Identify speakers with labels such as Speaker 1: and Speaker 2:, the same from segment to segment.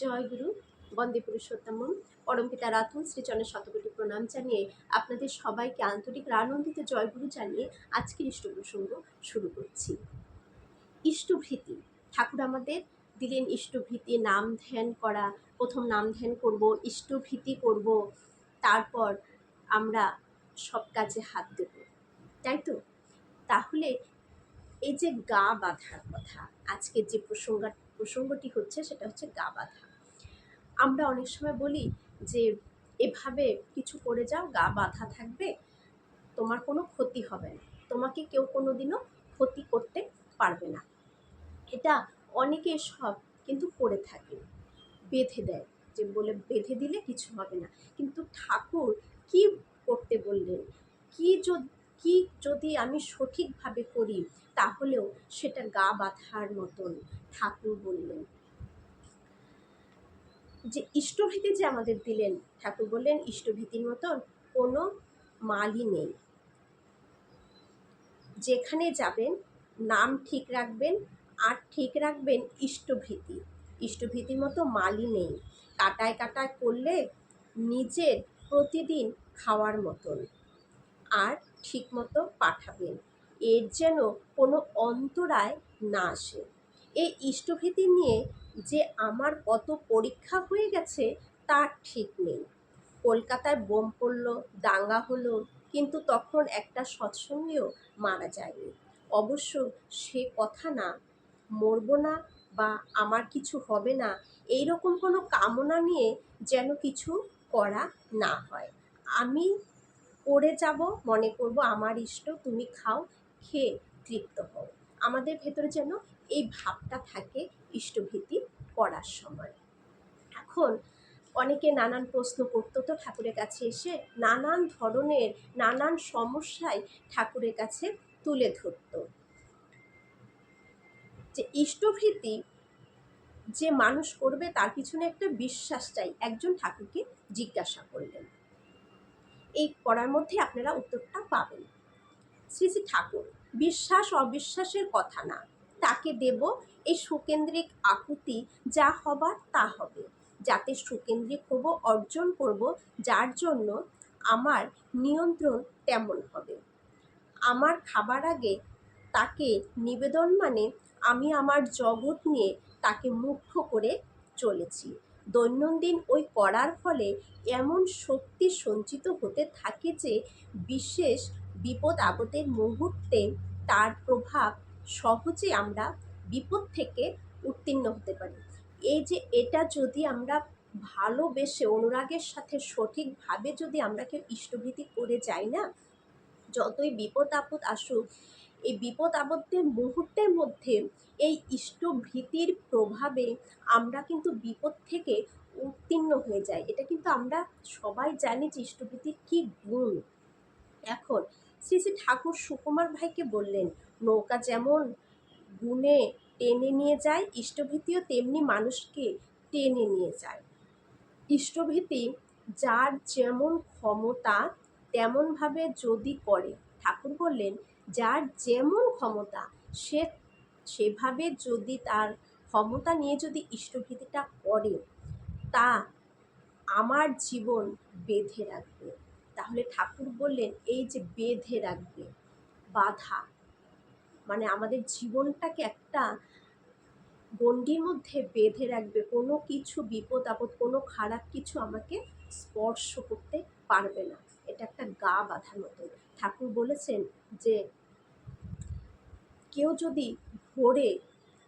Speaker 1: জয় গুরু, বন্দে পুরুষোত্তম পরমপিতা রাতুল শ্রীচরণের শতকোটি প্রণাম জানিয়ে আপনাদের সবাইকে আন্তরিক আনন্দিত জয়গুরু জানিয়ে আজকের ইষ্ট প্রসঙ্গ শুরু করছি। ইষ্টভীতি ঠাকুর আমাদের দিলেন ইষ্টভীতি নাম ধ্যান করা, প্রথম নাম ধ্যান করব ইষ্টভীতি করব, তারপর আমরা সব কাজে হাত দেব। তাই তো? তাহলে এই যে গা বাঁধার কথা, আজকের যে প্রসঙ্গ, প্রসঙ্গটি হচ্ছে সেটা হচ্ছে গা বাঁধা। আমরা অনেক সময় বলি যে, এভাবে কিছু করে যাও, গা বাঁধা থাকবে, তোমার কোনো ক্ষতি হবে না। তোমাকে কেউ কোনো দিনও ক্ষতি করতে পারবে না। এটা অনেকে সব কিন্তু করে থাকে। বেঁধে দেয়, যে বলে বেঁধে দিলে কিছু হবে না। কিন্তু ঠাকুর কি করতে বললেন? কি কি যদি আমি সঠিকভাবে করি, তাহলেও সেটা গা বাঁধার মতন ঠাকুর বললেন। যে ইষ্টভীতি যে আমাদের দিলেন, ঠাকুর বললেন, ইষ্টভীতির মতন কোনো মালই নেই। যেখানে যাবেন, নাম ঠিক রাখবেন, আর ঠিক রাখবেন ইষ্টভীতি। ইষ্টভীতির মতো মালই নেই। কাটায় কাটায় করলে নিজের প্রতিদিন খাওয়ার মতন আর ঠিক মতো পাঠাবেন। এর যেন কোনো অন্তরায় না আসে। এই ইষ্টভীতি নিয়ে যে আমার কত পরীক্ষা হয়ে গেছে তার ঠিক নেই। কলকাতায় বোম পড়ল, দাঙ্গা হলো, কিন্তু তখন একটা সৎসঙ্গীও মারা যায়নি। অবশ্য সে কথা না, মরব না বা আমার কিছু হবে না এই রকম কোনো কামনা নিয়ে যেন কিছু করা না হয়। আমি করে যাব, মনে করব আমার ইষ্ট, তুমি খাও, খেয়ে তৃপ্ত হও। আমাদের ভেতরে যেন এই ভাবটা থাকে ইষ্টভীতি করার সময়। এখন অনেকে নানান প্রশ্ন করতো, তো ঠাকুরের কাছে এসে নানান ধরনের, নানান সমস্যায় ঠাকুরের কাছে তুলে ধরত। যে ইষ্টভীতি যে মানুষ করবে, তার পিছনে একটা বিশ্বাস চাই। একজন ঠাকুরকে জিজ্ঞাসা করলেন। এই করার মধ্যে আপনারা উত্তরটা পাবেন। শ্রী শ্রী ঠাকুর বিশ্বাস অবিশ্বাসের কথা না। তাকে দেব এই সুকেন্দ্রিক আকুতি যা হবার তা হবে। যাতে সুকেন্দ্রিক হব, অর্জন করব, যার জন্য আমার নিয়ন্ত্রণ তেমন হবে। আমার খাবার আগে তাকে নিবেদন মানে আমি আমার জগৎ নিয়ে তাকে মুগ্ধ করে চলেছি। দৈনন্দিন ওই করার ফলে এমন শক্তি সঞ্চিত হতে থাকে যে, বিশেষ বিপদ আপদের মুহূর্তে তার প্রভাব সহজে আমরা বিপদ থেকে উত্তীর্ণ হতে পারি। এই যে এটা যদি আমরা ভালোবেসে, অনুরাগের সাথে সঠিকভাবে যদি আমরা কেউ ইষ্টভীতি করে যাই না, যতই বিপদ আপদ আসুক, এই বিপদ আপদের মুহূর্তের মধ্যে, এই ইষ্টভীতির প্রভাবে আমরা কিন্তু বিপদ থেকে উত্তীর্ণ হয়ে যাই। এটা কিন্তু আমরা সবাই জানি যে ইষ্টভীতির কী গুণ। এখন শ্রী শ্রী ঠাকুর সুকুমার ভাইকে বললেন নৌকা যেমন গুণে টেনে নিয়ে যায়, ইষ্টভীতিও তেমনি মানুষকে টেনে নিয়ে যায়। ইষ্টভীতি যার যেমন ক্ষমতা, তেমনভাবে যদি করে। ঠাকুর বললেন, যার যেমন ক্ষমতা, সে সেভাবে যদি তার ক্ষমতা নিয়ে যদি ইষ্টভীতিটা করে, তা আমার জীবন বেঁধে রাখবে। তাহলে ঠাকুর বললেন, এই যে বেঁধে রাখবে, বাধা মানে আমাদের জীবনটাকে একটা গণ্ডির মধ্যে বেঁধে রাখবে। কোনো কিছু বিপদ, আপদ, কোনো খারাপ কিছু আমাকে স্পর্শ করতে পারবে না। এটা একটা গা বাঁধার মতো ঠাকুর বলেছেন যে, কেউ যদি ভোরে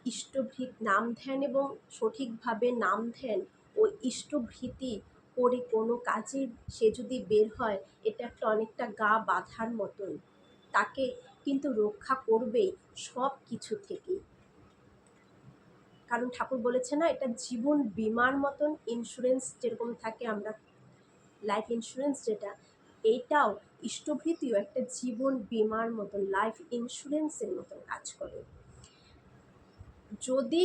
Speaker 1: ইষ্টভীত নাম ধ্যান এবং সঠিকভাবে নাম ধ্যান ও ইষ্টভীতি করে কোনো কাজে সে যদি বের হয়, এটা একটা অনেকটা গা বাঁধার মতন। তাকে কিন্তু রক্ষা করবেই সব কিছু থেকেই। কারণ ঠাকুর বলেছে না, এটা জীবন বিমার মতন ইন্স্যুরেন্স যেরকম থাকে আমরা লাইফ ইন্স্যুরেন্স যেটা এইটাও ইষ্টভীতিও একটা জীবন বিমার মতন লাইফ ইন্স্যুরেন্সের মতন কাজ করে। যদি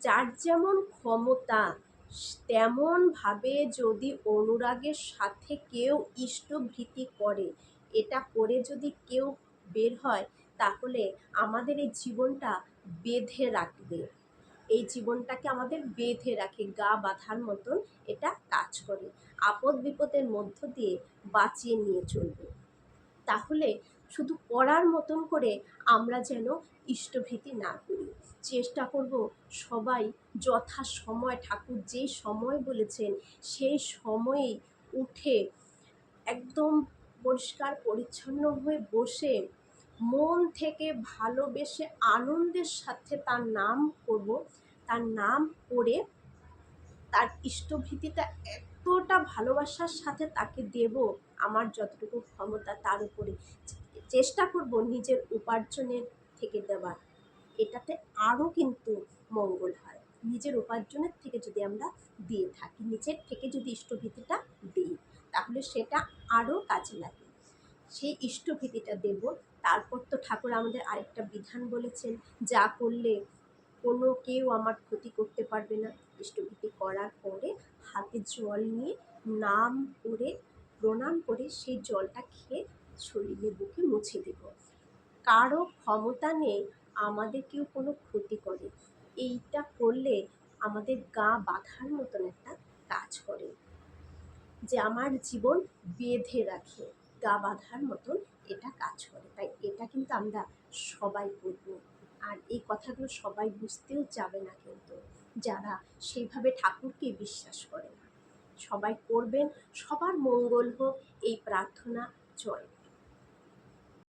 Speaker 1: যার যেমন ক্ষমতা, তেমনভাবে যদি অনুরাগের সাথে কেউ ইষ্টভীতি করে, এটা করে যদি কেউ বের হয়, তাহলে আমাদের এই জীবনটা বেঁধে রাখবে। এই জীবনটাকে আমাদের বেঁধে রাখে, গা বাঁধার মতন এটা কাজ করে। আপদ বিপদের মধ্য দিয়ে বাঁচিয়ে নিয়ে চলবে। তাহলে শুধু পড়ার মতন করে আমরা যেন ইষ্টভীতি না করি। চেষ্টা করব সবাই যথা সময়, ঠাকুর যে সময় বলেছেন, সেই সময়েই উঠে একদম পরিষ্কার, পরিচ্ছন্ন হয়ে বসে মন থেকে ভালোবেসে আনন্দের সাথে তার নাম করব। তার নাম করে তার ইষ্টভীতিটা এতটা ভালোবাসার সাথে তাকে দেব, আমার যতটুকু ক্ষমতা তার উপরে। চেষ্টা করব নিজের উপার্জনের থেকে দেওয়ার এটাতে আরও কিন্তু মঙ্গল হয়। নিজের উপার্জনের থেকে যদি আমরা দিয়ে থাকি, নিজের থেকে যদি ইষ্টভীতিটা দিই, তাহলে সেটা আরও কাজে লাগে। সেই ইষ্টভীতিটা দেব তারপর তো ঠাকুর আমাদের আরেকটা বিধান বলেছেন, যা করলে কোনো কেউ আমার ক্ষতি করতে পারবে না। ইষ্টভীতি করার পরে হাতে জল নিয়ে নাম করে, প্রণাম করে সেই জলটা খেয়ে শরীরে বুকে মুছে দেব। কারও ক্ষমতা নেই, আমাদের কেউ কোনো ক্ষতি করে। এইটা করলে আমাদের গা বাঁধার মতন একটা কাজ করে, যে আমার জীবন বেঁধে রাখে। গা বাঁধার মতন এটা কাজ করে। তাই এটা কিন্তু আমরা সবাই করব। আর এই কথাগুলো সবাই বুঝতেও যাবে না কিন্তু, যারা সেইভাবে ঠাকুরকে বিশ্বাস করে না। সবাই করবেন, সবার মঙ্গল হোক, এই প্রার্থনা জয়।